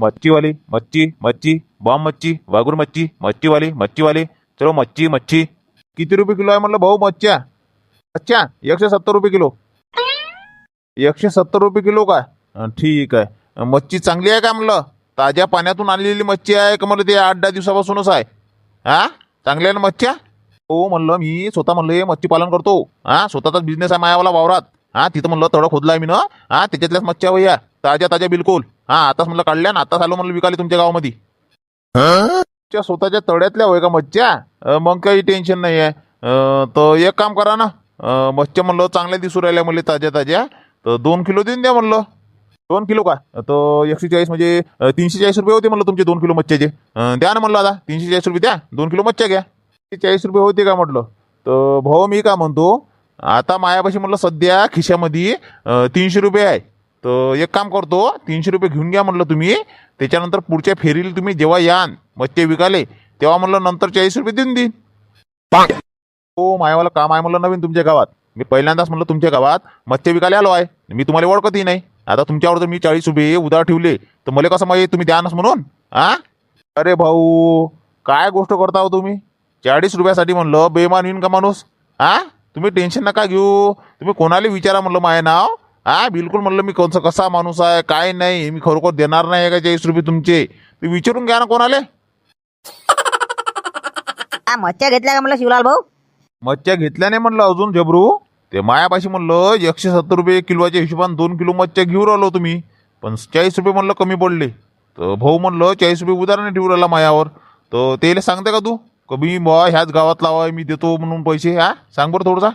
मच्छीवाली मच्छी मच्छी बॉम्ब मच्छी वागुर मच्छी मच्छीवाली मच्छीवाली चलो मच्छी मच्छी किती रुपये किलो आहे म्हणलं? भाऊ मच्छ्या अच्छा एकशे सत्तर रुपये किलो. एकशे सत्तर रुपये किलो का ठीक आहे. मच्छी चांगली आहे का म्हणलं? ताज्या पाण्यातून आणलेली मच्छी आहे का म्हणलं? ते आठ दहा दिवसापासूनच आहे. हा? चांगल्या आहे ना मच्छ्या हो म्हणलं मी स्वतः म्हणलं हे मच्छी पालन करतो. हा? स्वतःचाच बिझनेस आहे मायावाला वावरात. हा? तिथं म्हणलं तडं खोदलाय मी ना हा? त्याच्यातल्याच मच्छ्या भैया ताज्या ताज्या बिलकुल. हा आताच म्हणलं काढल्या ना आताच आलो म्हणलं विकाले तुमच्या गावामध्ये. तुमच्या स्वतःच्या तळ्यातल्या होय का मच्छ्या? मग काही टेन्शन नाही आहे तर एक काम करा ना मच्छ्या म्हणलं चांगल्या दिसू राहिल्या म्हणले ताज्या ताज्या. तर दोन किलो देऊन द्या म्हणलं. दोन किलो का? तर एकशे चाळीस म्हणजे तीनशे चाळीस रुपये होते म्हणलं तुमचे दोन किलो मच्छ्याचे. द्या ना म्हणलं आता तीनशे चाळीस रुपये द्या. दोन किलो मच्छ्या घ्या. तीनशे चाळीस रुपये होते का म्हटलं? तर भाऊ मी का म्हणतो आता मायापाशी म्हणलं सध्या खिशामध्ये तीनशे रुपये आहे. तर एक काम करतो तीनशे रुपये घेऊन घ्या म्हणलं तुम्ही. त्याच्यानंतर पुढच्या फेरीला तुम्ही जेव्हा यान मच्छे विकाले तेव्हा म्हणलं नंतर चाळीस रुपये देऊन देईन. हो मायावाला काम आहे म्हणलं नवीन तुमच्या गावात. मी पहिल्यांदाच म्हणलं तुमच्या गावात मच्छे विकायला आलो आहे. मी तुम्हाला ओळखतही नाही. आता तुमच्यावर जर मी चाळीस रुपये उधार ठेवले तर मला कसं माहिती तुम्ही द्यानच म्हणून? आ? अरे भाऊ काय गोष्ट करता हो तुम्ही? चाळीस रुपयासाठी म्हणलं बेमान होईन का माणूस? हा तुम्ही टेन्शन नका घेऊ. तुम्ही कोणाला विचारा म्हणलं माय नाव? हा बिलकुल म्हणलं मी कोणचा कसा माणूस आहे काय नाही मी खरोखर देणार नाही का चाळीस रुपये तुमचे? ते विचारून घ्या ना कोणाले. हा मच्छ्या घेतल्या का म्हणलं शिवलाल भाऊ? मच्छ्या घेतल्या नाही म्हणलं अजून जबरू ते मायापाशी म्हणलं एकशे सत्तर रुपये किलोच्या हिशोबाने दोन किलो मच्छ्या घेऊन राहिलो तुम्ही. पण चाळीस रुपये म्हणलं कमी पडले. तर भाऊ म्हणलं चाळीस रुपये उदाहरण ठेवू राहिला मायावर. तर त्याला सांगते का तू? कमी बा ह्याच गावात लावा मी देतो म्हणून पैसे. हा सांग बरं थोडंसा.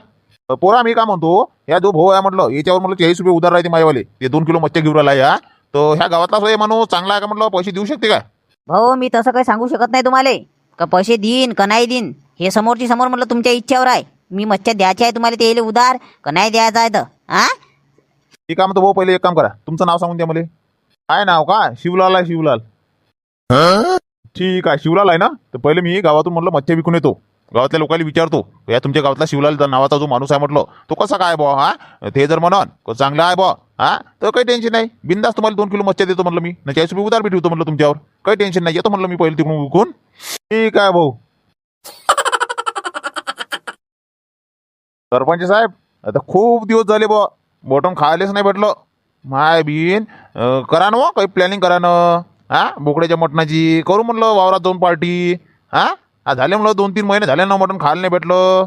पोरा मी का म्हणतो ह्या जो भाऊ आहे म्हटलं याच्यावर म्हणलं चाळीस रुपये उधार राहते मायावाले. ते दोन किलो मच्छ्या घेऊन राहिला या. तर ह्या गावातला सोय माणूस चांगला आहे का म्हटलं पैसे देऊ शकते का? भाऊ मी तसं काही सांगू शकत नाही तुम्हाला. का पैसे देईन का नाही देईन हे समोरची समोर म्हटलं तुमच्या इच्छेवर आहे. मी मच्छ्या द्यायची आहे तुम्हाला ते उधार का नाही द्यायचं आहे तर हा? ठीक आहे म्हणतो भाऊ पहिले एक काम करा. तुमचं नाव सांगून द्या मला. काय नाव का? शिवलाल आहे शिवलाल. ठीक आहे शिवलाल आहे ना? तर पहिले मी गावातून म्हटलं मच्छ्या विकून येतो. गावातल्या लोकांना विचारतो या तुमच्या गावातला शिवलाल नावाचा जो माणूस आहे म्हटलं तो कसा काय बॉ हा? ते जर म्हणन चांगला आहे बॉ हा? तर काही टेन्शन नाही. बिंदास तुम्हाला दोन किलो मच्छा देतो म्हटलं मी. ना चाळीस रुपये उधार भेटवतो ठेवतो म्हटलं तुमच्यावर. काही टेन्शन नाही येतो म्हटलं मी पहिले तिकडून विकून ठीक आहे भाऊ. सरपंच साहेब आता खूप दिवस झाले बॉ बॉटम खायलाच नाही भेटलं. माय बीन करा ना हो, काही प्लॅनिंग करा ना. हा? बोकड्याच्या मटणाची करू म्हणलं वावरात जाऊन पार्टी हा? हा झाले म्हणलं दोन तीन महिने झाले ना मटण खायला नाही भेटलं.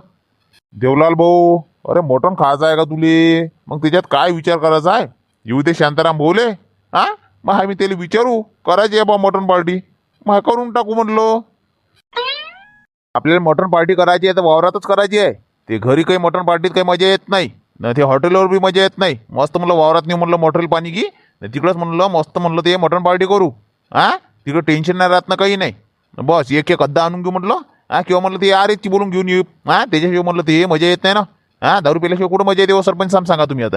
देवलाल भाऊ अरे मटण खायचं आहे का तुले? मग त्याच्यात काय विचार करायचा आहे? येऊ दे शांताराम भाऊले हा? मग हा मी त्याला विचारू. करायची आहे बा मटण पार्टी. मग करून टाकू म्हणलं. आपल्याला मटण पार्टी करायची आहे तर वावरातच करायची आहे. ते घरी काही मटण पार्टीत काही मजा येत नाही. न ते हॉटेलवर बी मजा येत नाही. मस्त म्हणलं वावरात नाही म्हणलं मटेरियल पाणी की तिकडंच म्हणलं मस्त म्हणलं ते मटण पार्टी करू. हा? तिकडं टेन्शन नाही राहत ना काही नाही. बस एक एक अद्दा आणून घेऊ म्हटलं. हा किंवा म्हणलं ते आरेची बोलून घेऊन येऊ. हा त्याच्याशिवाय म्हणलं ते मजा येत नाही ना. हा दारू पिल्याशिवाय कुठं मजा येते हो सरपंच साहेब? सांगा तुम्ही आता.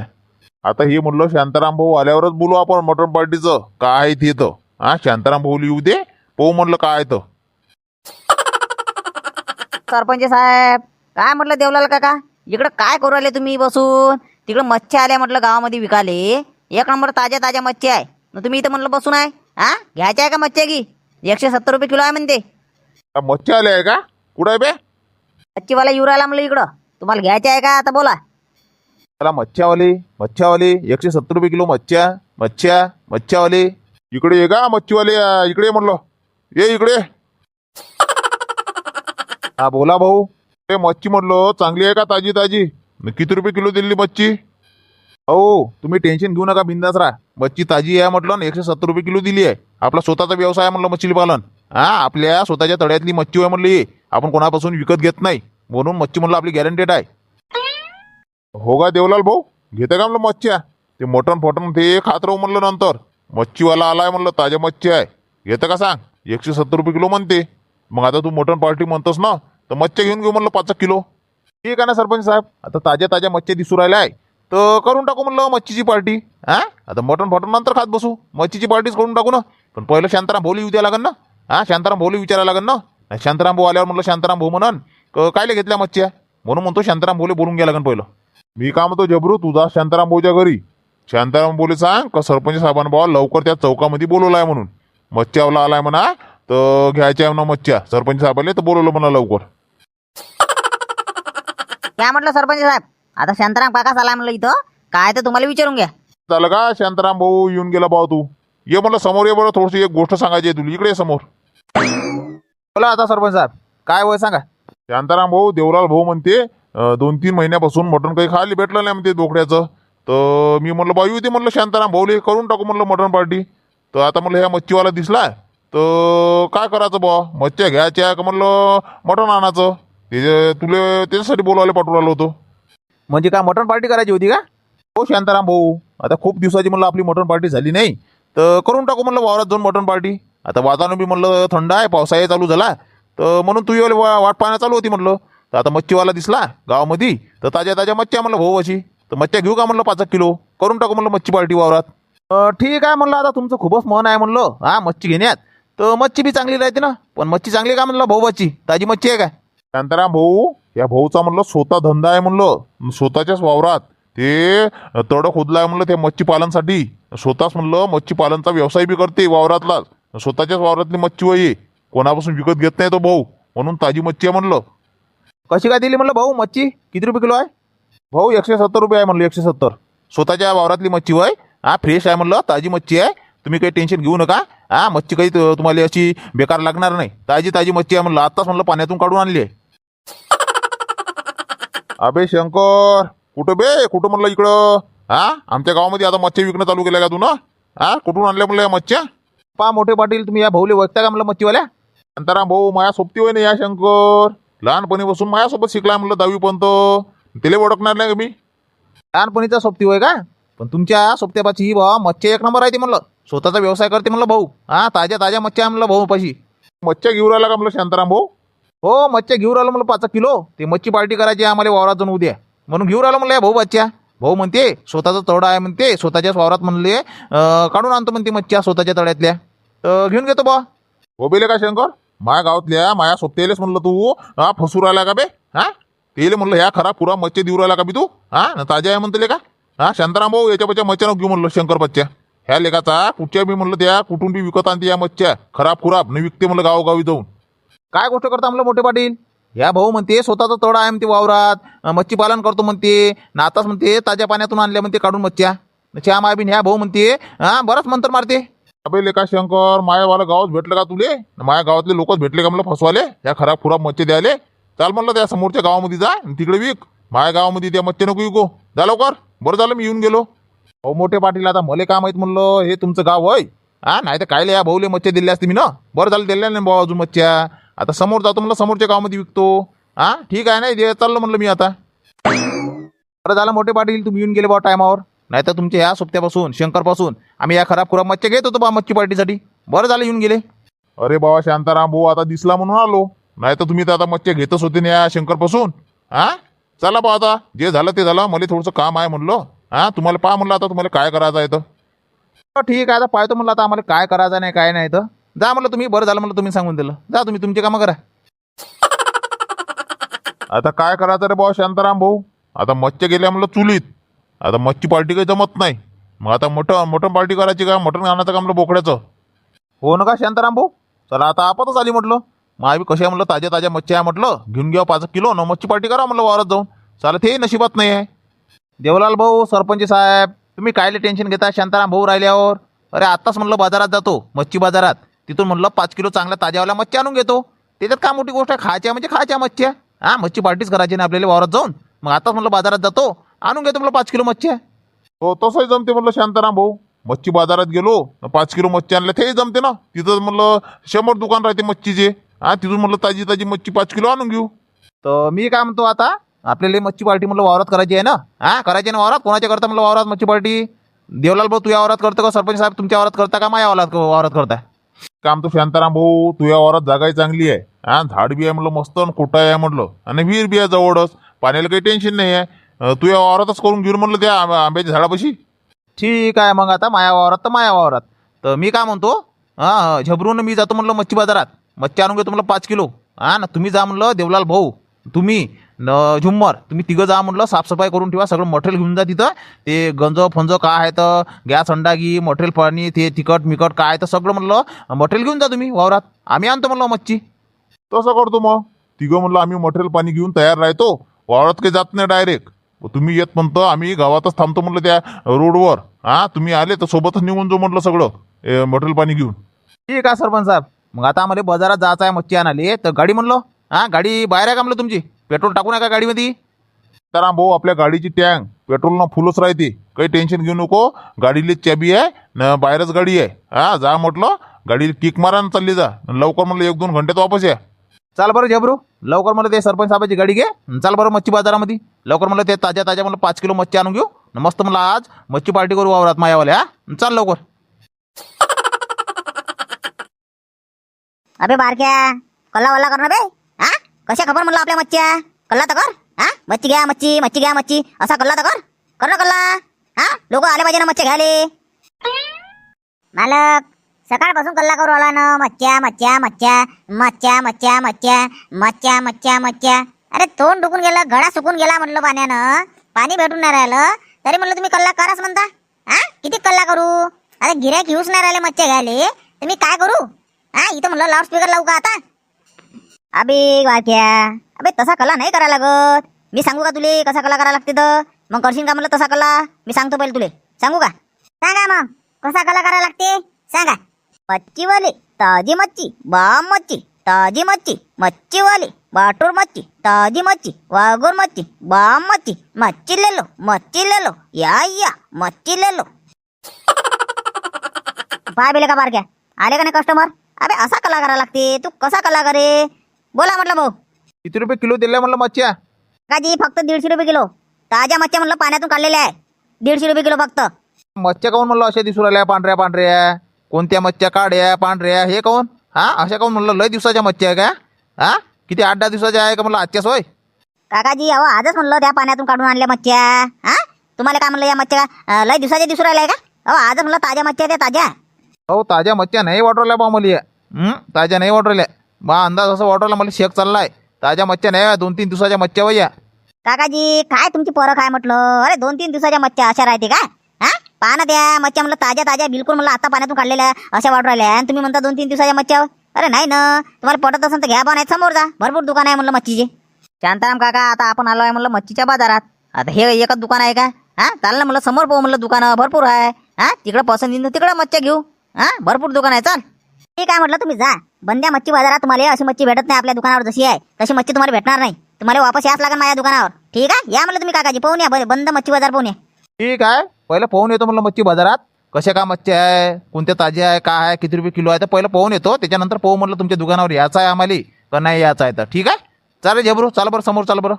आता हे म्हणलं शांताराम भाऊ आल्यावरच बोलू आपण मटन पार्टीचं. काय ते तर हा शांताराम भाऊ येऊ दे. पाहू म्हणलं काय तर सरपंच साहेब काय म्हटलं देवलाल काका? इकडं काय करू राहिले तुम्ही बसून? तिकडं मच्छ्या आल्या म्हटलं गावामध्ये विकाले. एक नंबर ताज्या ताज्या मच्छ्या आहे. तुम्ही इथं म्हटलं बसून आहे. हा घ्यायच्या आहे का मच्छ्या की एकशे सत्तर रुपये किलो आहे म्हणते. मच्छी आले आहे का? कुठं आहे बे? मच्छीवाला येऊ राहिला म्हणलं इकडं. तुम्हाला घ्यायच्या आहे का? आता बोला. त्याला मच्छ्यावाले मच्छ्यावाले एकशे सत्तर रुपये किलो मच्छ्या मच्छ्या मच्छ्यावाले इकडे ये का मच्छीवाले? आ, इकडे ये म्हणलं. ये इकडे. हा बोला भाऊ. ते मच्छी म्हणलं चांगली आहे का ताजी ताजी? न किती रुपये किलो दिली मच्छी? हो तुम्ही टेन्शन घेऊ नका बिंदास राहा. मच्छी ताजी आहे म्हटलं एकशे सत्तर रुपये किलो दिली आहे. आपला स्वतःचा व्यवसाय आहे म्हटलं मच्छी पालन हा आपल्या स्वतःच्या तळ्यातली मच्छी आहे म्हटली. आपण कोणापासून विकत घेत नाही. म्हणून मच्छी म्हणलं आपली गॅरंटेड आहे. हो का देवलाल भाऊ? घेते का म्हणलं मच्छ्या? ते मटण फटण ते खात राहू म्हणलं नंतर. मच्छीवाला आलाय म्हणलं ताज्या मच्छी आहे. घेतं का सांग? एकशे सत्तर रुपये किलो म्हणते. मग आता तू मटण पार्टी म्हणतोस ना तर मच्छ्या घेऊन घेऊ म्हणलं पाच एक किलो. ठीक आहे ना सरपंच साहेब? आता ताज्या ताज्या मच्छ्या दिसू राहिल्या आहे. तर करून टाकू म्हणलं मच्छीची पार्टी. हा आता मटण फटण नंतर खात बसू. मच्छीची पार्टीच करून टाकू ना. पण पहिलं शांताराम भाऊली येऊ द्या लागेल ना. हा शांताराम भाऊली विचारायला लागेल ना. शांताराम भाऊ आल्यावर म्हटलं शांताराम भाऊ म्हणन. कायले घेतल्या मच्छ्या? म्हणून म्हणतो शांताराम भाऊले बोलून घ्या लागेल पहिलं. मी का म्हणतो जबरू तुझा शांताराम भाऊच्या घरी. शांताराम बोले सांग का सरपंच साहेबांना बाबा लवकर त्या चौकामध्ये बोलवलाय म्हणून. मच्छ्यावला आलाय म्हणा तर घ्यायच्या आहे म्हणा मच्छ्या. सरपंच साहेबाले तर बोलवलं म्हणा लवकर. काय म्हटलं सरपंच साहेब. आता शांताराम काका आला म्हणलं इथं. काय तर तुम्हाला विचारून घ्या. झालं का? शांताराम भाऊ येऊन गेला भाऊ तू. ये म्हणलं समोर ये बरं थोडीशी एक गोष्ट सांगायची आहे तुला. इकडे ये समोर. बोला आता सरपंच साहेब. काय वय सांगा. शांताराम भाऊ देवलाल भाऊ म्हणते अं, दोन तीन महिन्यापासून मटण काही खायला भेटलं नाही म्हणते बोकड्याचं. तर मी म्हणलं बाई होती म्हणलं शांताराम भाऊले. करून टाकू म्हणलं मटण पार्टी. तर आता म्हणलं ह्या मच्छीवाला दिसला तर काय करायचं बा मच्छ्या घ्यायच्या का म्हणलं मटण आणायचं? ते तुले त्याच्यासाठी बोलवायला पाठवून आलो होतो. म्हणजे काय मटण पार्टी करायची होती का? हो शांताराम भाऊ. आता खूप दिवसाची म्हणलं आपली मटण पार्टी झाली नाही. तर करून टाकू म्हणलं वावरात जाऊन मटण पार्टी आता वातावरण बी म्हणलं थंड आहे पावसाळा चालू झाला. तर म्हणून तू येऊ वा वाट पाहण्या चालू होती म्हणलं. तर आता मच्छीवाला दिसला गावामध्ये. तर ताज्या ताज्या मच्छ्या म्हणलं भाऊ अशी. तर मच्छ्या घेऊ का म्हणलं पाच एक किलो? करून टाकू म्हणलं मच्छी पार्टी वावरात. ठीक आहे म्हणलं आता तुमचं खूपच मन आहे म्हणलं. हा मच्छी घेण्यात. तर मच्छी बी चांगली राहते ना. पण मच्छी चांगली आहे का म्हणलं भाऊबाची? ताजी मच्छी आहे काय शांताराम भाऊ. या भाऊचा म्हणलं स्वतः धंदा आहे म्हणलं स्वतःच्याच वावरात. ते तड खोदला आहे म्हणलं त्या मच्छी पालनसाठी स्वतःच म्हणलं मच्छी पालनचा व्यवसाय बी करते वावरातला. स्वतःच्याच वावरातली मच्छी वय कोणापासून विकत घेत नाही तो भाऊ. म्हणून ताजी मच्छी आहे म्हणलं. कशी काय दिली म्हणलं भाऊ मच्छी? किती रुपये किलो आहे? भाऊ एकशे सत्तर रुपये आहे म्हणलं एकशे सत्तर. स्वतःच्या वावरातली मच्छी वय हा फ्रेश आहे म्हणलं ताजी मच्छी आहे. तुम्ही काही टेन्शन घेऊ नका. हा मच्छी काही तु- तुम्हाला अशी बेकार लागणार नाही. ताजी ताजी मच्छी आहे म्हणलं. आत्ताच म्हणलं पाण्यातून काढून आणली आहे. अबे शंकर कुठं बे? कुठं म्हणलं इकडं? हा? आमच्या गावामध्ये आता मच्छी विकणं चालू केलं का तू ना? हा? कुठून आणल्या म्हणलं या मच्छ्या? पा मोठे पाटील तुम्ही या भाऊले ओळखता का म्हणलं मच्छीवाल्या? शांताराम भाऊ माया सोबती होय ना या शंकर. लहानपणीपासून माझ्यासोबत शिकलाय म्हणलं दहावीपर्यंत. तिला ओळखणार नाही का मी? लहानपणीचा सोबती होय का? पण तुमच्या सोबत्यापाची ही भाऊ मच्छी एक नंबर आहे ती म्हणलं. स्वतःचा व्यवसाय करते म्हणलं भाऊ. हा ताज्या ताज्या मच्छी आहे म्हणलं भाऊ पाशी मच्छ्या घेऊन राहिला का म्हणलं शांताराम भाऊ? हो मच्छ्या घेऊन राहिलो म्हणलं पाच किलो. ते मच्छी पार्टी करायची आम्हाला वावरात जाऊन उद्या. म्हणून घेऊन राहिलो म्हणलं या भाऊ बच्च्या भाऊ म्हणते स्वतःचा तडा आहे म्हणते स्वतःच्याच वावरात म्हणले काढून आणतो म्हणते मच्छ्या स्वतःच्या तळ्यातल्या. घेऊन घेतो बा हो बेले का शंकर? माया गावातल्या माया सोबतेलेच म्हणलं तू. हा फसू राहिला का बे? हा? तेले म्हणलं ह्या खरा पुरा मच्छी देऊ राहिला का बी तू? हा? ताज्या आहे म्हणते का? हा शांताराम भाऊ याच्या पच्या मच्छ्या नको घेऊ म्हणलं शंकर बच्च्या ह्या लेखाचा कुठच्या बी म्हणलं त्या कुठून बी विकत आणते या मच्छ्या. खराब खुराब न विकते म्हणलं गावोगावी जाऊन. काय गोष्ट करता म्हणलं मोठे पाटील? या भाऊ म्हणते स्वतःचा तळ आहे म्हणते वावरात. अं, मच्छी पालन करतो म्हणते. नाताच आताच म्हणते ताज्या पाण्यातून आणल्या म्हणते काढून मच्छ्या. श्याम आबीन ह्या भाऊ म्हणते हा बरंच मंतर मारते. अबे लेका शंकर मायावाला गावात भेटलं का तुले? माया गावातले लोकच भेटले का म्हणलं फसवाले? या खराब खुराब मच्छी द्याले चाल म्हणलं त्या समोरच्या गावामध्ये जा तिकडे विक. माया गावामध्ये त्या मच्छी नको विकू. जा लवकर. बरं झालं मी येऊन गेलो. अहो मोठे पाटील आता मले काय माहीत म्हणलं हे तुमचं गाव होय. हा नाही तर कायले या भाऊले मच्छी दिल्या असते मी ना? बरं झालं दिल्या नाही भाऊ अजून मच्छ्या. आता समोर जातो म्हणलं समोरच्या गावामध्ये विकतो. हा? ठीक आहे नाही चाललो म्हणलं मी आता. बरं झालं मोठे पाटील तुम्ही येऊन गेले बा टायमावर. नाही तर तुमच्या ह्या सोबत्यापासून शंकरपासून आम्ही या खराब खुराब मच्छी घेत होतो बा मच्छी पार्टीसाठी. बरं झालं येऊन गेले. अरे बाबा शांताराम भाऊ आता दिसला म्हणून आलो. नाही तर तुम्ही तर आता मच्छ्या घेतच होते ना या शंकरपासून. हा? चला बा आता जे झालं ते झालं मला थोडंसं काम आहे म्हणलं. हा? तुम्हाला पहा म्हणलं आता तुम्हाला काय करायचं आहे तर ठीक आहे आता पाहतो म्हणलं आता आम्हाला काय करायचं नाही काय नाही तर जा म्हटलं तुम्ही बरं झालं म्हटलं तुम्ही सांगून दिलं. जा तुम्ही तुमचे कामं करा. आता काय करायचं रे बाबा शांताराम भाऊ? आता मच्छी गेल्या म्हणलं चुलीत. आता मच्छी पार्टी काही जमत नाही. मग आता मटण मटण पार्टी करायची का? मटण आणायचं का म्हटलं बोकड्याचं? हो ना का शांताराम भाऊ? चला आता आपतच आली म्हटलं. महाबी कशा म्हटलं ताज्या ताज्या मच्छी आहे म्हटलं. घेऊन घ्या पाच किलो न मच्छी पार्टी करा म्हटलं वावरात जाऊन. चालत हे नशिबात नाही आहे. देवलाल भाऊ सरपंच साहेब तुम्ही कायले टेन्शन घेता? शांताराम भाऊ राहिल्यावर. अरे आत्ताच म्हटलं बाजारात जातो मच्छी बाजारात. तिथून म्हणलं पाच किलो चांगल्या ताज्यावाल्या मच्छी आणून घेतो. त्याच्यात काय मोठी गोष्ट आहे? खायच्या म्हणजे खायच्या मच्छ्या हा मच्छी पार्टीच करायची ना आपल्याला वावरात जाऊन. मग आताच म्हणलं बाजारात जातो. आणून घेतो म्हणलं पाच किलो मच्छी हो तसंही जमते म्हणलं शांताराम भाऊ. मच्छी बाजारात गेलो पाच किलो मच्छी आणल्या तेही जमते ना. तिथं म्हणलं शंभर दुकान राहते मच्छीचे. हा तिथून म्हणलं ताजी ताजी मच्छी पाच किलो आणून घेऊ. तर मी काय म्हणतो आता आपल्याला मच्छी पार्टी म्हणलं वावरात करायची आहे ना? हा करायची आहे ना वावरात? कोणाच्या करता म्हणलं वावरात मच्छी पार्टी? देवलाल भाऊ तुझ्या वावरात करतो का? सरपंच साहेब तुमच्या वावरात करता का? माझ्या वावरात वावरात करता काम तर शांताराम भाऊ तुझ्या वावरात जागाही चांगली आहे. हा झाड बी आहे म्हटलं मस्त कुठं आहे म्हटलं आणि विहीर बी आहे जवळच. पाण्याला काही टेन्शन नाही आहे. तुझ्या वावरातच करून घेऊन म्हणलं त्या आंब्याच्या झाडापाशी. ठीक आहे मग आता माया वावरात तर माया वावरात. तर मी काय म्हणतो हां झबरून मी जातो म्हटलं मच्छी बाजारात मच्छी आणून घेतो म्हटलं पाच किलो. हां ना तुम्ही जा म्हणलं देवलाल भाऊ. तुम्ही न झुम्मर. तुम्ही तिघं जा म्हटलं साफसफाई करून ठेवा सगळं मटेरियल घेऊन जा तिथं. ते गंज फंज काय आहे तर गॅस अंडागी मटेरियल पाणी ते तिखट मिकट काय आहे तर सगळं म्हणलं मटेरियल घेऊन जा तुम्ही वावरात. आम्ही आणतो म्हणलं मच्छी. तसं करतो मग. तिघं म्हणलं आम्ही मटेरियल पाणी घेऊन तयार राहतो. वावरात काही जात नाही डायरेक्ट तुम्ही येत म्हणतो आम्ही गावातच थांबतो म्हटलं त्या रोडवर. हा तुम्ही आले तर सोबतच निघून जाऊ म्हटलं सगळं. मटेरियल पाणी घेऊन. ठीक आहे सरपंच साहेब. मग आता आम्हाला बाजारात जायचं आहे मच्छी आणाले तर गाडी म्हणलो. हां गाडी बाहेर आहे का म्हणलं तुमची? पेट्रोल टाकू नका गाडीमध्ये? तर भाऊ आपल्या गाडीची टँक पेट्रोलनं फुलच राहते. काही टेन्शन घेऊ नको. गाडीली चाबी आहे न बाहेरच गाडी आहे. हा जा म्हटलं गाडी किक मारा न चालली जा. लवकर म्हणलं एक दोन घंट्यात वापस या. चाल बरं झबरू. लवकर मला ते सरपंच साहेबाची गाडी घे. चाल बरं मच्छी बाजारामध्ये. लवकर मला ते ताज्या ताज्या मला पाच किलो मच्छी आणून घेऊ. न मस्त मला आज मच्छी पार्टी करू वावरात मायावाल्या हा. चाल लवकर. अबे बारक्या कल्ला वल्ला कर ना बे कशा खबर म्हणलं आपल्या मच्छ्या? कल्ला तर कर. हा? मच्छी घ्या मच्छी मच्छी घ्या मच्छी. असा कल्ला तर कर. कर ना कल्ला हा? लोक आले पाहिजे ना मच्छी घ्यायले. मालक सकाळपासून कल्ला करू आला ना. मच्छ्या मच्छ्या मच्छ्या मच्छ्या मच्छ्या मच्छ्या मच्छ्या मच्छ्या मच्छ्या. अरे तोंड डुकून गेलं गळा सुकून गेला म्हटलं पाण्यानं. पाणी भेटून नाही राहिलं. तरी म्हणलं तुम्ही कल्ला कराच म्हणता. हा? किती कल्ला करू? अरे गिऱ्हाईक येऊच नाही राहिले मच्छ्या घ्यायले. तुम्ही मी काय करू? हा? इथं म्हणलं लाऊडस्पीकर लावू का आता? अबे वाक्या अबे तसा कला नाही करा लागत. मी सांगू का तुले कसा कला करा लागते तर? मग करशील का म्हणलं तसा कला? मी सांगतो पहिले तुले. सांगू का? सांगा मग कसा कला करा लागते? सांगा. मच्छीवाले ताजी मच्छी बाम मच्छी ताजी मच्छी मच्छीवाले बाटूर मच्छी ताजी मच्छी वागूर मच्छी बाम मच्छी मच्छी ले लो मच्छी ले लो या या मच्छी ले लो पाय बेले का बारक्या? आले का नाही कस्टमर अबे असा कला करा लागते. तू कसा कला करे? बोला म्हटलं भाऊ. किती रुपये किलो दिल्या म्हणलं मच्छ्या? काजी फक्त दीडशे रुपये किलो. ताज्या मच्छ्या म्हणलं पाण्यातून काढलेल्या आहे. दीडशे रुपये किलो फक्त. मच्छ्या काऊन म्हणलं अशा दिसू राहिल्या पांढऱ्या पांढऱ्या? कोणत्या मच्छ्या काड्या पांढऱ्या? हे काऊन? हा? अशा काऊन म्हणलं लय दिवसाच्या मच्छ्या आहे का? हा? किती आठ दहा दिवसाच्या आहे का म्हणलं आजच्या सोय काकाजी अहो आजच म्हणलं त्या पाण्यातून काढून आणल्या मच्छ्या. हा? तुम्हाला काय म्हणलं या मच्छ्या अं, लय दिवसाच्या दिसू राहिल्या का? अहो आजच म्हणलं ताज्या मच्छ्या त्या ताज्या. हो ताज्या मच्छ्या नाही वाटवल्या बा मला हं, ताज्या नाही वाटवल्या बा अंदाज असं वाटवला मला शेक चाललाय. ताज्या मच्छ्या नाही दोन तीन दिवसाच्या मच्छ्या वया काकाजी काय तुमची परख आहे म्हटलं? अरे दोन तीन दिवसाच्या मच्छ्या अशा राहते का? हा? पहा ना त्या मच्छ्या म्हणलं ताज्या ताज्या बिलकुल म्हणलं आता पाण्यातून काढलेल्या अशा वाटू राहिल्या. आणि तुम्ही म्हणता दोन तीन दिवसाच्या मच्छ्या अरे नाही ना. तुम्हाला पटत असेल तर घ्या बा नाही समोर जा. भरपूर दुकान आहे म्हणलं मच्छीचे. शांताराम काका आता आपण आलो आहे म्हणलं मच्छीच्या बाजारात. आता हे एकच दुकान आहे का? हा? चाल ना म्हणलं समोर पाहू म्हणलं दुकानं भरपूर आहे. हा? तिकडं पसंत तिकडं मच्छ्या घेऊ. हा? भरपूर दुकान आहे चाल. ठीक आहे म्हटलं तुम्ही? जा. बंद्या मच्छी बाजारात तुम्हाला अशी मच्छी भेटत नाही आपल्या दुकानावर जशी आहे तशी मच्छी तुम्हाला भेटणार नाही. तुम्हाला वापस याच लागेल माझ्या दुकानावर. ठीक आहे? या म्हटलं तुम्ही काकाजी. पाहून या. बंद मच्छी बाजार पाहून या. ठीक आहे. पहिलं पाहून येतो म्हटलं मच्छी बाजारात. कशा का मच्छी आहे? कोणत्या ताजी आहे? काय आहे? किती रुपये किलो आहे? तर पहिलं पाहून येतो. त्याच्यानंतर पाहू म्हटलं तुमच्या दुकानावर यायचं आहे आम्हाला? का नाही यायचं आहे तर? ठीक आहे? चालेल जबरू चाल बरं समोर चाल बरं.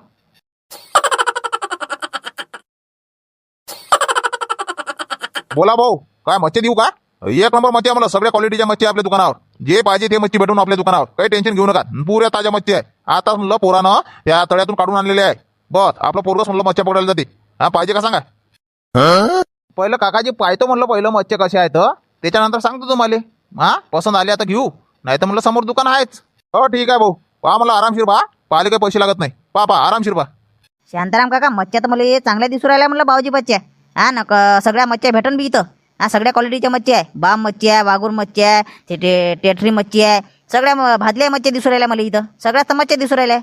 बोला भाऊ काय मच्छी देऊ का? एक नंबर मच्छी आम्हाला सगळ्या क्वालिटीच्या मच्छी आपल्या दुकानावर. जे पाहिजे ते मच्छी भेटून आपल्या दुकानावर. काही टेन्शन घेऊ नका. पुऱ्या ताज्या मच्छी आहे. आता म्हणलं पोरानं त्या तळ्यातून काढून आणलेले आहे. बस. आपलं पोरगस म्हणलं मच्छ्या पकडायला जाते. हा पाहिजे का सांगा? पहिलं काकाजी पाहतो म्हणलं पहिलं मच्छे कसे आहेत त्याच्यानंतर सांगतो तुम्हाला. हा पसंत आले आता घेऊ. नाही तर म्हणलं समोर दुकान आहेच. हो ठीक आहे भाऊ. पहा मला आरामशीर पहा. पाहिले काही पैसे लागत नाही. पहा पहा आरामशीर पहा. शांताराम काका मच्छ्या तर मला हे चांगल्या दिसू राहिल्या म्हणलं भाऊजी मच्छ्या. हा ना सगळ्या मच्छ्या भेटन बी इथं. हा सगळ्या क्वालिटीच्या मच्छी आहे. बाम मच्छी आहे वाघूर मच्छी आहे ते टे टेटरी मच्छी आहे. सगळ्या म- भाजल्या मच्छ्या दिसू राहिल्या मला इथं. सगळ्याच तर मच्छ्या दिसू राहिल्या.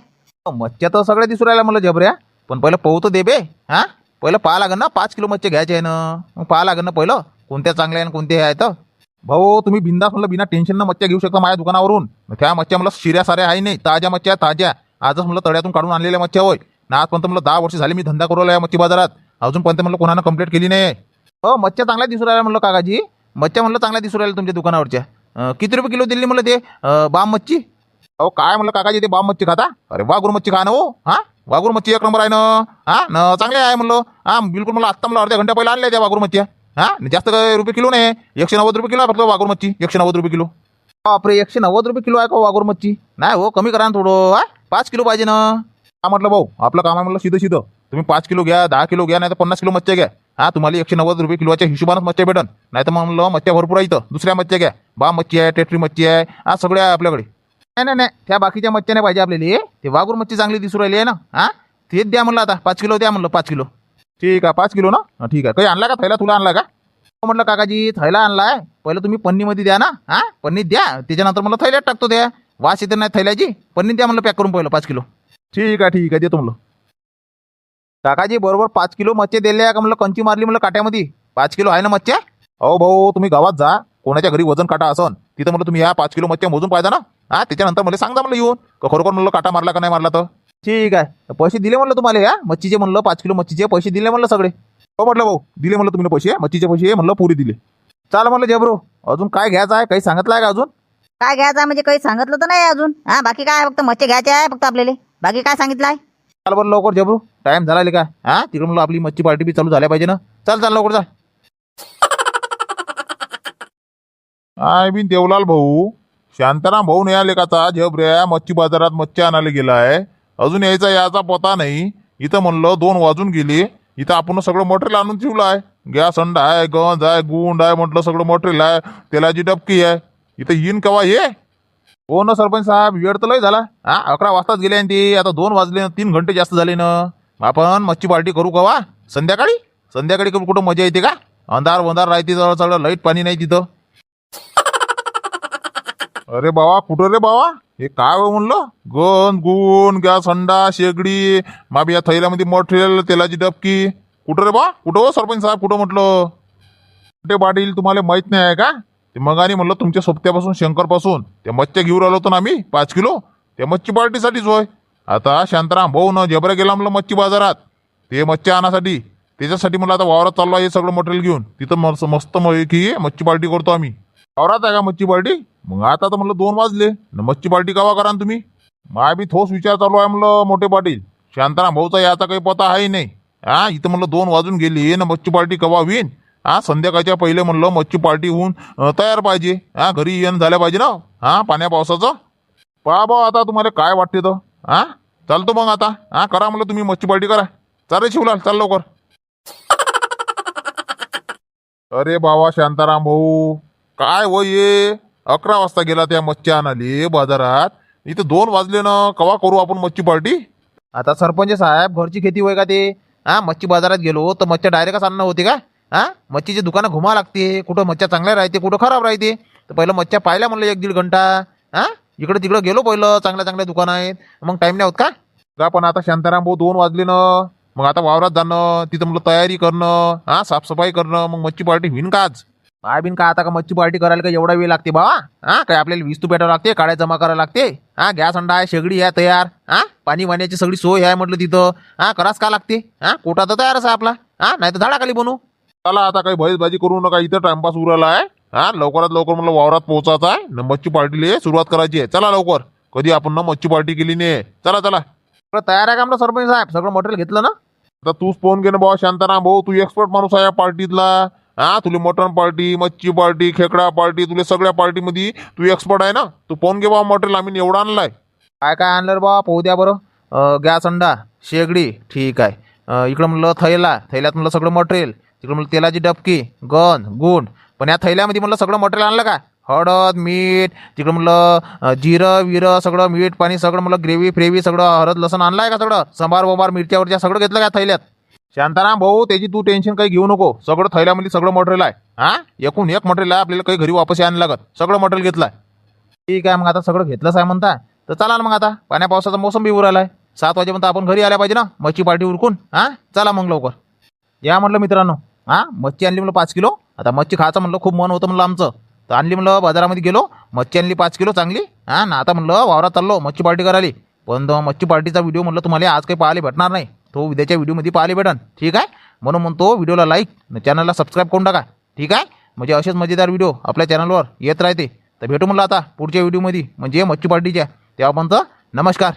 मच्छ्या तर सगळ्या दिसू राहिल्या मला जबऱ्या. पण पहिलं पाहू तर दे बे हा? पहिलं पाहा लागेल ना पाच किलो मच्छे घ्यायचे आहे ना. मग पाहा लागेल ना पहिलं कोणत्या चांगल्या आहे आणि कोणत्या आहे आहेत भाऊ तुम्ही बिंदास म्हणलं बिना टेन्शन ना मच्छ्या घेऊ शकता माझ्या दुकानावरून. त्या मच्छ्या मला शिऱ्या साऱ्या आहे नाही ताज्या मच्छ्या ताज्या. आजच म्हणलं तळ्यातून काढून आणलेल्या मच्छ्या होय. ना आजपर्यंत म्हणलं दहा वर्ष झाली मी धंदा करू या मच्छी बाजारात. अजूनपर्यंत म्हणलं कोणानं कंप्लेंट केली नाही. हो मच्छ्या चांगल्या दिसू राहिल्या म्हणलं काकाजी. मच्छ्या म्हणलं चांगल्या दिसू राहिल्या तुमच्या दुकानावरच्या. किती रुपये किलो दिली म्हणलं ते? बाम मच्छी? अहो काय म्हणलं काकाजी ते बाम मच्छी खाता? अरे वाघूर मच्छी खा ना हो. हा? वाघूर मच्छी एक नंबर आहे ना. हा? न चांगले आहे म्हणलं. हा बिलकुल मला आत्ता मला अर्ध्या घंट्या पहिला आणल्या त्या वाघूर मच्छी. हा? जास्त काय रुपये किलो नाही. एकशे नव्वद रुपये किलो आहे फक्त वाघूर मच्छी. एकशे नव्वद रुपये किलो. बापरे एकशे नव्वद रुपये किलो आहे का वाघुर मच्छी? नाही हो कमी करा ना थोडं. हा? पाच किलो पाहिजे ना. हा म्हटलं भाऊ आपलं काम आहे म्हणलं सिधं सिधं तुम्ही पाच किलो घ्या दहा किलो घ्या नाही तर पन्नास किलो मच्छ्या घ्या. हा तुम्हाला एकशे नव्वद रुपये किलोच्या हिशोबानंच मच्छ्या भेटन. नाही तर म्हणलं मच्छ्या भरपूर आहे इथं. दुसऱ्या मच्छ्या घ्या. बा मच्छी आहे टेटरी मच्छी आहे. हा सगळ्या आहे आपल्याकडे. नाही नाही नाही. त्या बाकीच्या मच्छ्या नाही पाहिजे आपल्याला. ते वागूर मच्छी चांगली दिसू राहिली आहे ना? हा? तेच द्या म्हणलं आता. पाच किलो द्या म्हणलं पाच किलो. ठीक आहे पाच किलो ना? हा, ठीक आहे. काही आणला का? थैला? तुला आणला का? म्हटलं काकाजी थैला आणलाय. पहिलं तुम्ही पन्नीमध्ये द्या ना? हा? पन्नीत द्या. त्याच्यानंतर मला थैल्यात टाकतो द्या. वास येते नाही थैल्याची. पन्नीत द्या म्हणलं पॅक करून पहिलं पाच किलो. ठीक आहे ठीक आहे. देतो म्हणलं. काकाजी बरोबर पाच किलो मच्छे दिले का? म्हणलं कंची मारली म्हणलं काट्यामध्ये. पाच किलो आहे ना मच्छ्या अहो भाऊ तुम्ही गावात जा. कोणाच्या घरी वजन काटा असन तिथं म्हणलं तुम्ही या पाच किलो मच्छ्या मोजून पाहिजे ना. हा त्याच्यानंतर मला सांगा म्हणलं येऊन. का खरोखर म्हणलं काटा मारला का नाही मारला तर? ठीक आहे. पैसे दिले म्हणलं तुम्हाला या? मच्छीचे म्हणलं पाच किलो मच्छीचे पैसे दिले म्हणलं सगळे. हो म्हटलं भाऊ दिले म्हणलं तुम्ही पैसे मच्छीचे पैसे म्हणलं पुरी दिले. चाल म्हणलं जबरो अजून काय घ्यायचं आहे? काही सांगितलं आहे का अजून? काय घ्यायचं आहे? म्हणजे काही सांगितलं तर नाही अजून. हा बाकी काय फक्त मच्छी घ्यायचे आहे फक्त आपल्याला. बाकी काय सांगितलं आहे? चाल बरं लवकर जबरू टाइम झाला का? हा? तिकडे म्हणलं आपली मच्छी पार्टी बी चालू झाल्या पाहिजे ना. चल चाल लवकर चाल आय बिन देवलाल भाऊ शांताराम भाऊ नाही आले काचा झबऱ्या मच्छी बाजारात मच्छी आणायला गेलाय. अजून यायचा याचा पता नाही. इथं म्हणलं दोन वाजून गेले. इथं आपण सगळं मटेरियल आणून ठेवलं आहे गॅस अंडा आहे गंज आहे गुंड आहे म्हटलं सगळं मटेरियल आहे. तेलाची डबकी आहे. इथं येईन केव्हा ये? हो ना सरपंच साहेब वेळ तर लय झाला. हा अकरा वाजताच गेले आणि ते आता दोन वाजले ना तीन घंटे जास्त झाले ना. आपण मच्छी पार्टी करू का वा? संध्याकाळी? संध्याकाळी कुठं मजा येते का? अंधार वंधार राहते जवळ सगळं लाइट पाणी नाही तिथं. अरे बावा कुठं रे बावा? हे काय हो म्हणलं? गन गुण गॅस अंडा शेगडी माबी या थैल्यामध्ये मटेरियल तेलाची डबकी. कुठं रे बा? कुठं हो सरपंच साहेब? कुठं म्हटलं? कुठे पाटील तुम्हाला माहीत नाही आहे का? ते मगानी म्हणलं तुमच्या सोबत्यापासून शंकरपासून. ते मच्छ्या घेऊन आलो होतो ना आम्ही पाच किलो. ते मच्छी पार्टीसाठीच होय. आता शांताराम भाऊ न जबरा गेला म्हणलं मच्छी बाजारात. ते मच्छी आणण्यासाठी त्याच्यासाठी मला आता वावरात चाललो आहे हे सगळं मटेरियल घेऊन. तिथं मस्त मस्त की मच्छी पार्टी करतो आम्ही. वावरात आहे का मच्छी पार्टी? मग आता तर म्हणलं दोन वाजले. न मच्छी पार्टी कवा करा तुम्ही? माय बी ठोस विचार चालू आहे म्हणलं मोठे पाटील. शांताराम भाऊचा याचा काही पता आहे नाही. हा इथं म्हणलं दोन वाजून गेली. ना मच्छी पार्टी कवा होईन? हा संध्याकाळच्या पहिले म्हणलं मच्छी पार्टी होऊन तयार पाहिजे. हा घरी येणं झाल्या पाहिजे ना. हा पाण्या पावसाचं. पहा बा आता तुम्हाला काय वाटते तर? हा चालतो मग आता. हा करा म्हणलं तुम्ही मच्छी पार्टी करा. चालेल शिवलाल चाल लवकर. अरे बाबा शांताराम भाऊ. काय वय ये अकरा वाजता गेला त्या मच्छी आणाली बाजारात. इथं दोन वाजले ना कवा करू आपण मच्छी पार्टी? आता सरपंच साहेब घरची खेती होय का ते? हा मच्छी बाजारात गेलो तर मच्छ्या डायरेक्टच आणणं होते का? हा? मच्छीची दुकानं घुमा लागते. कुठं मच्छ्या चांगल्या राहते कुठं खराब राहते. तर पहिलं मच्छ्या पाहिल्या म्हणलं एक दीड घंटा. हा? इकडं तिकडं गेलो पहिलं चांगल्या चांगल्या दुकानं आहेत. मग टाईम नाही होत का? का पण आता शांताराम भाऊ दोन वाजले ना. मग आता वावरात जाणं तिथं म्हटलं तयारी करणं हा? साफसफाई करणं मग मच्छी पार्टी होईन का आज? काय बिन का आता का मच्छी पार्टी करायला का एवढा वेळ लागते बाबा हा? काय आपल्याला विस्तू पेटावं लागते काळ्या जमा करायला लागते? हा? गॅस अंडा आहे शेगडी आहे तयार. हा? पाणी वाण्याची सगळी सोय आहे म्हटलं तिथं. हा? कराच का लागते? हा? कोटा तर तयारच आहे आपला. हा? नाही तर झाडाखाली बनू चला आता काही भैसबाजी करू नका. इथं टाइमपास उराला आहे. हा लवकरात लवकर म्हणलं वावरात पोहोचायचं आहे. न मच्छी पार्टीला सुरुवात करायची आहे. चला लवकर. कधी आपण ना मच्छी पार्टी केली नाही चला चला. तयार आहे का आपलं सरपंच साहेब? सगळं मटेरियल घेतलं ना? आता तूच फोन घे ना बाबा शांताराम भाऊ. तू एक्सपर्ट माणूस आहे या पार्टीतला. हा तुला मटन पार्टी मच्छी पार्टी खेकडा पार्टी तुला सगळ्या पार्टीमध्ये तू एक्सपर्ट आहे ना? तू फोन घे बाबा मटेरियल आम्ही एवढं आणलाय. काय काय आणलं रे बा पाहू द्या बरं. गॅस अंडा शेगडी ठीक आहे. इकडं म्हणलं थैला थैल्यात म्हणलं सगळं मटेरियल. तिकडं म्हणलं तेलाची डबकी गन गुंड. पण या थैल्यामध्ये म्हणलं सगळं मटेरियल आणलं का? हळद मीठ तिकडं म्हणलं जिरं विरं सगळं मीठ पाणी सगळं म्हणलं ग्रेव्ही फ्रेव्ही सगळं हळद लसण आणलं आहे का सगळं? संभार वंबार मिरच्यावरच्या सगळं घेतलं का थैल्यात? शांताराम भाऊ त्याची तू टेन्शन काही घेऊ नको. सगळं थैल्यामध्ये सगळं मटेरियल आहे. हा? एकूण एक मटेरियल आहे आपल्याला काही घरी वापस यायला लागत. सगळं मटेरियल आहे ठीक आहे मग आता सगळं घेतलंच आहे म्हणता. तर चला ना मग आता. पाण्या पावसाचा मोसम बी उराला आहे सात वाजेपर्यंत आपण घरी आल्या पाहिजे ना? मच्छी पार्टी उरकून. हां? चला मग लवकर. या म्हटलं मित्रांनो. हां मच्छी आणली म्हणलं पाच किलो. आता मच्छी खायचं म्हणलं खूप मन होतं म्हणलं आमचं. तर आणली म्हणलं बाजारामध्ये गेलो मच्छी आणली पाच किलो चांगली. हां ना आता म्हणलं वावरात चाललो मच्छी पार्टी करायली. पण मच्छी पार्टीचा व्हिडिओ म्हणलं तुम्हाला आज काही पाहायला भेटणार नाही. तो उद्याच्या व्हिडिओमध्ये पाहायला भेटन. ठीक आहे? म्हणून म्हणतो व्हिडिओला लाईक चॅनलला सबस्क्राईब करून टाका. ठीक आहे? म्हणजे असेच मजेदार व्हिडिओ आपल्या चॅनलवर येत राहते. तर भेटू म्हणलं आता पुढच्या व्हिडिओमध्ये म्हणजे मच्छी पार्टीच्या. तेव्हापर्यंत नमस्कार.